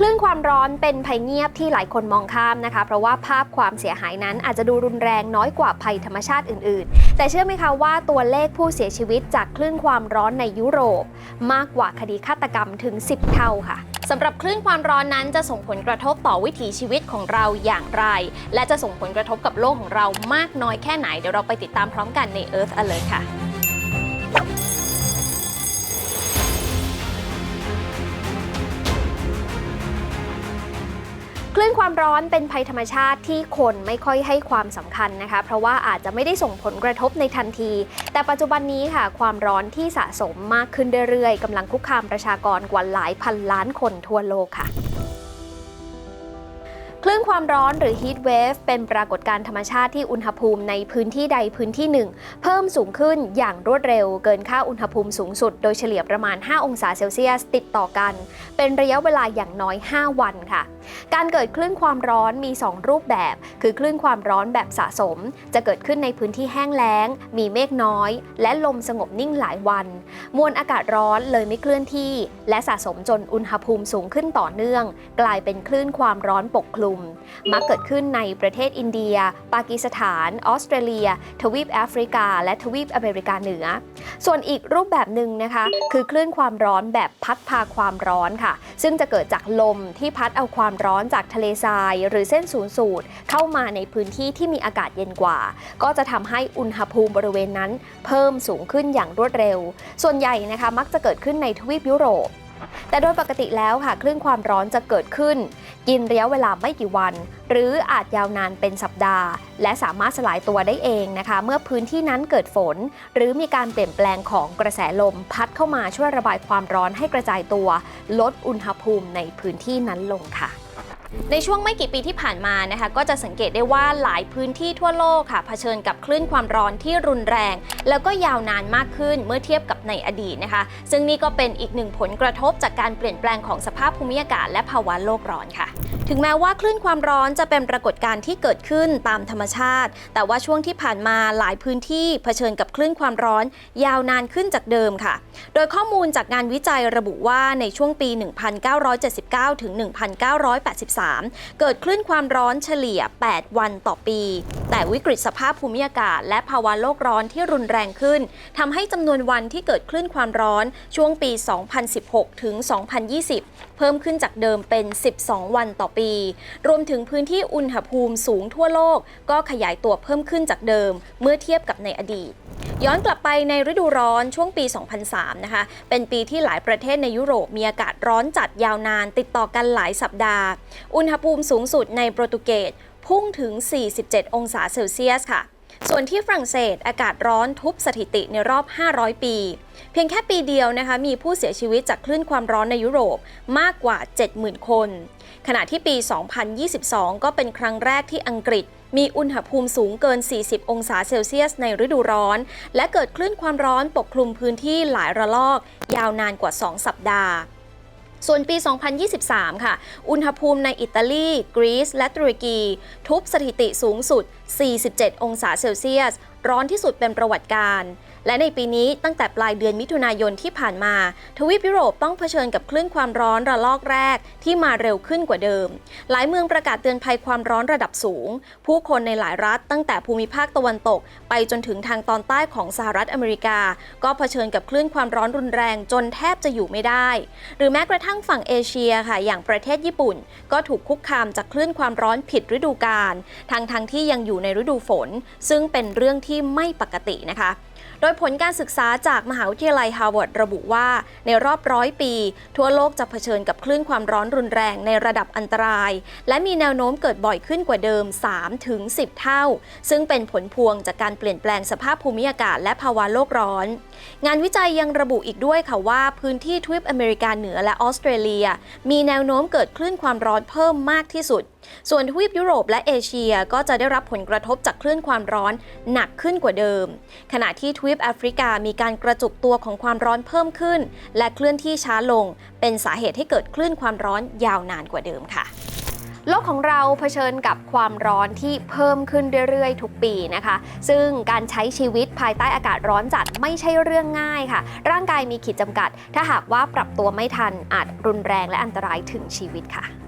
คลื่นความร้อนเป็นภัยเงียบที่หลายคนมองข้ามนะคะ เพราะว่าภาพความเสียหายนั้นอาจจะดูรุนแรงน้อยกว่าภัยธรรมชาติอื่น ๆ แต่เชื่อไหมคะว่าตัวเลขผู้เสียชีวิตจากคลื่นความร้อนในยุโรป มากกว่าคดีฆาตกรรมถึง 10 เท่าค่ะสำหรับคลื่นความร้อนนั้นจะส่งผลกระทบต่อวิถีชีวิตของเราอย่างไร และจะส่งผลกระทบกับโลกของเรามากน้อยแค่ไหนเดี๋ยวเราไปติดตามพร้อมกันใน Earth Alert ค่ะ คลื่นความร้อนเป็นภัยธรรมชาติที่คนไม่ค่อยให้ความสำคัญนะคะ เพราะว่าอาจจะไม่ได้ส่งผลกระทบในทันที แต่ปัจจุบันนี้ค่ะ ความร้อนที่สะสมมากขึ้นเรื่อยๆกำลังคุกคามประชากรกว่าหลายพันล้านคนทั่วโลกค่ะคลื่นความร้อนหรือ heat wave เป็นปรากฏการณ์ธรรมชาติที่อุณหภูมิในพื้นที่ใดพื้นที่หนึ่ง เพิ่มสูงขึ้นอย่างรวดเร็ว เกินค่าอุณหภูมิสูงสุด โดยเฉลี่ยประมาณ 5 องศาเซลเซียสติดต่อกัน เป็นระยะเวลาอย่างน้อย 5 วันค่ะ การเกิดคลื่นความร้อนมี 2 รูปแบบ คือคลื่นความร้อนแบบสะสม จะเกิดขึ้นในพื้นที่แห้งแล้ง มีเมฆน้อย และลมสงบนิ่งหลายวัน มวลอากาศร้อนเลยไม่เคลื่อนที่ และสะสมจนอุณหภูมิสูงขึ้นต่อเนื่อง กลายเป็นคลื่นความร้อนปกคลุม มักเกิดขึ้นในประเทศอินเดีย ปากีสถาน ออสเตรเลีย ทวีปแอฟริกา และทวีปอเมริกาเหนือ ส่วนอีกรูปแบบหนึ่งนะคะ คือคลื่นความร้อนแบบพัดพาความร้อนค่ะ ซึ่งจะเกิดจากลมที่พัดเอาความร้อนจากทะเลทราย หรือเส้นศูนย์สูตรเข้ามาในพื้นที่ที่มีอากาศเย็นกว่า ก็จะทำให้อุณหภูมิบริเวณนั้น เพิ่มสูงขึ้นอย่างรวดเร็ว ส่วนใหญ่นะคะมักจะเกิดขึ้นในทวีปยุโรปแต่โดยปกติแล้วค่ะคลื่นความร้อนจะเกิดขึ้น กินระยะเวลาไม่กี่วัน หรืออาจยาวนานเป็นสัปดาห์ และสามารถสลายตัวได้เองนะคะ เมื่อพื้นที่นั้นเกิดฝน หรือมีการเปลี่ยนแปลงของกระแสลมพัดเข้ามาช่วยระบายความร้อนให้กระจายตัว ลดอุณหภูมิในพื้นที่นั้นลงค่ะ ในช่วงไม่กี่ปีที่ผ่านมานะคะก็จะสังเกตได้ว่าหลายพื้นที่ทั่วโลกค่ะเผชิญกับคลื่นความร้อนที่รุนแรง แล้วก็ยาวนานมากขึ้นเมื่อเทียบกับในอดีตนะคะ ซึ่งนี่ก็เป็นอีกหนึ่งผลกระทบจากการเปลี่ยนแปลงของสภาพภูมิอากาศและภาวะโลกร้อนค่ะ ถึงแม้ว่าคลื่นความร้อนจะเป็นปรากฏการณ์ที่เกิดขึ้นตามธรรมชาติ แต่ว่าช่วงที่ผ่านมาหลายพื้นที่เผชิญกับคลื่นความร้อน ยาวนานขึ้นจากเดิมค่ะ โดยข้อมูลจากงานวิจัยระบุว่าในช่วงปี 1979 ถึง 1983เกิดคลื่นความร้อนเฉลี่ย 8 วันต่อปี แต่วิกฤตสภาพภูมิอากาศ และภาวะโลกร้อนที่รุนแรงขึ้นทำให้จำนวนวันที่เกิดคลื่นความร้อนช่วงปี 2016 ถึง 2020 เพิ่มขึ้นจากเดิมเป็น 12 วันต่อปี รวมถึงพื้นที่อุณหภูมิสูงทั่วโลก ก็ขยายตัวเพิ่มขึ้นจากเดิม เมื่อเทียบกับในอดีตย้อนกลับไปในฤดูร้อนช่วงปี 2003 นะคะ เป็นปีที่หลายประเทศในยุโรปมีอากาศร้อนจัดยาวนานติดต่อกันหลายสัปดาห์อุณหภูมิสูงสุดในโปรตุเกสพุ่งถึง 47 องศาเซลเซียสค่ะ ส่วนที่ฝรั่งเศสอากาศร้อนทุบสถิติในรอบ 500 ปี เพียงแค่ปีเดียวนะคะ มีผู้เสียชีวิตจากคลื่นความร้อนในยุโรปมากกว่า 70,000 คน ขณะที่ปี 2022 ก็เป็นครั้งแรกที่อังกฤษมีอุณหภูมิสูงเกิน 40 องศาเซลเซียสในฤดูร้อน และเกิดคลื่นความร้อนปกคลุมพื้นที่หลายระลอก ยาวนานกว่า 2 สัปดาห์ ส่วนปี 2023 ค่ะ อุณหภูมิในอิตาลี กรีซ และตุรกี ทุบสถิติสูงสุด 47 องศาเซลเซียส ร้อนที่สุดเป็นประวัติการณ์ และในปีนี้ตั้งแต่ปลายเดือนมิถุนายนที่ผ่านมา ทวีปยุโรปต้องเผชิญกับคลื่นความร้อนระลอกแรกที่มาเร็วขึ้นกว่าเดิม หลายเมืองประกาศเตือนภัยความร้อนระดับสูง ผู้คนในหลายรัฐตั้งแต่ภูมิภาคตะวันตก ไปจนถึงทางตอนใต้ของสหรัฐอเมริกา ก็เผชิญกับคลื่นความร้อนรุนแรงจนแทบจะอยู่ไม่ได้ หรือแม้กระทั่งฝั่งเอเชียค่ะอย่างประเทศญี่ปุ่น ก็ถูกคุกคามจากคลื่นความร้อนผิดฤดูกาลทั้งทงๆที่ยังอยู่ในฤดูฝน ซึ่งเป็นเรื่องที่ไม่ปกตินะคะ โดยผลการศึกษาจากมหาวิทยาลัยฮาร์วาร์ดระบุว่า ในรอบร้อยปี ทั่วโลกจะเผชิญกับคลื่นความร้อนรุนแรงในระดับอันตราย และมีแนวโน้มเกิดบ่อยขึ้นกว่าเดิม3ถึง10 เท่า ซึ่งเป็นผลพวงจากการเปลี่ยนแปลงสภาพภูมิอากาศและภาวะโลกร้อน งานวิจัยยังระบุอีกด้วยค่ะว่าพื้นที่ทวีปอเมริกาเหนือและออสเตรเลีย มีแนวโน้มเกิดคลื่นความร้อนเพิ่มมากที่สุด ส่วนทวีปยุโรปและเอเชียก็จะได้รับผลกระทบจากคลื่นความร้อนหนักขึ้นกว่าเดิม ขณะที่ทวีปแอฟริกามีการกระจุกตัวของความร้อนเพิ่มขึ้น และเคลื่อนที่ช้าลง เป็นสาเหตุให้เกิดคลื่นความร้อนยาวนานกว่าเดิมค่ะโลกของเราเผชิญกับความร้อนที่เพิ่มขึ้นเรื่อยๆ ทุกปีนะคะ ซึ่งการใช้ชีวิตภายใต้อากาศร้อนจัดไม่ใช่เรื่องง่ายค่ะ ร่างกายมีขีดจำกัด ถ้าหากว่าปรับตัวไม่ทันอาจรุนแรงและอันตรายถึงชีวิตค่ะ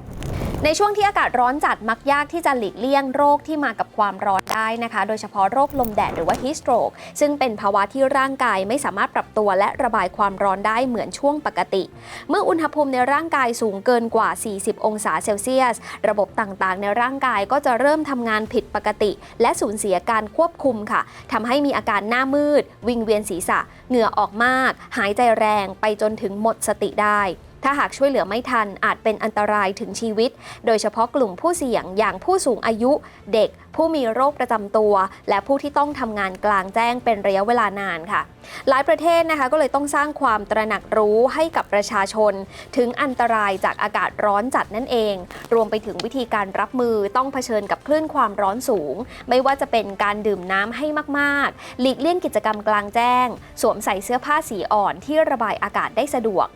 ในช่วงที่อากาศร้อนจัดมักยากที่จะหลีกเลี่ยงโรคที่มากับความร้อนได้นะคะ โดยเฉพาะโรคลมแดดหรือว่า heat stroke ซึ่งเป็นภาวะที่ร่างกายไม่สามารถปรับตัวและระบายความร้อนได้เหมือนช่วงปกติ เมื่ออุณหภูมิในร่างกายสูงเกินกว่า 40 องศาเซลเซียส ระบบต่างๆ ในร่างกายก็จะเริ่มทำงานผิดปกติ และสูญเสียการควบคุมค่ะทำให้มีอาการหน้ามืด วิงเวียนศีรษะ เหงื่อออกมาก หายใจแรงไปจนถึงหมดสติได้ ถ้าหากช่วยเหลือไม่ทันอาจเป็นอันตรายถึงชีวิต โดยเฉพาะกลุ่มผู้เสี่ยงอย่างผู้สูงอายุ เด็ก ผู้มีโรคประจำตัว และผู้ที่ต้องทำงานกลางแจ้งเป็นระยะเวลานานค่ะ หลายประเทศนะคะก็เลยต้องสร้างความตระหนักรู้ให้กับประชาชน ถึงอันตรายจากอากาศร้อนจัดนั่นเอง รวมไปถึงวิธีการรับมือต้องเผชิญกับคลื่นความร้อนสูง ไม่ว่าจะเป็นการดื่มน้ำให้มากๆ หลีกเลี่ยงกิจกรรมกลางแจ้ง สวมใส่เสื้อผ้าสีอ่อนที่ระบายอากาศได้สะดวก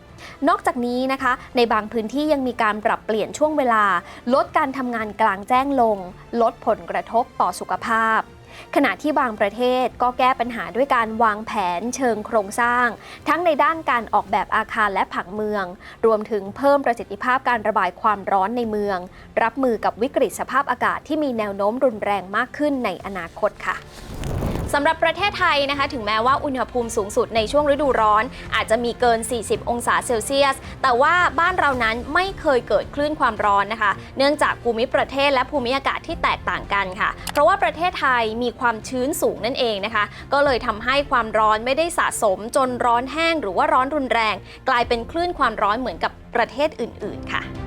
นอกจากนี้นะคะ ในบางพื้นที่ยังมีการปรับเปลี่ยนช่วงเวลา ลดการทำงานกลางแจ้งลง ลดผลกระทบต่อสุขภาพ ขณะที่บางประเทศก็แก้ปัญหาด้วยการวางแผนเชิงโครงสร้าง ทั้งในด้านการออกแบบอาคารและผังเมือง รวมถึงเพิ่มประสิทธิภาพการระบายความร้อนในเมือง รับมือกับวิกฤตสภาพอากาศที่มีแนวโน้มรุนแรงมากขึ้นในอนาคตค่ะ สำหรับประเทศไทยนะคะถึงแม้ว่าอุณหภูมิสูงสุดในช่วงฤดูร้อน อาจจะมีเกิน 40 องศาเซลเซียส แต่ว่าบ้านเรานั้นไม่เคยเกิดคลื่นความร้อนนะคะ เนื่องจากภูมิประเทศและภูมิอากาศที่แตกต่างกันค่ะ เพราะว่าประเทศไทยมีความชื้นสูงนั่นเองนะคะ ก็เลยทำให้ความร้อนไม่ได้สะสมจนร้อนแห้ง หรือว่าร้อนรุนแรง กลายเป็นคลื่นความร้อนเหมือนกับประเทศอื่น ๆ ค่ะ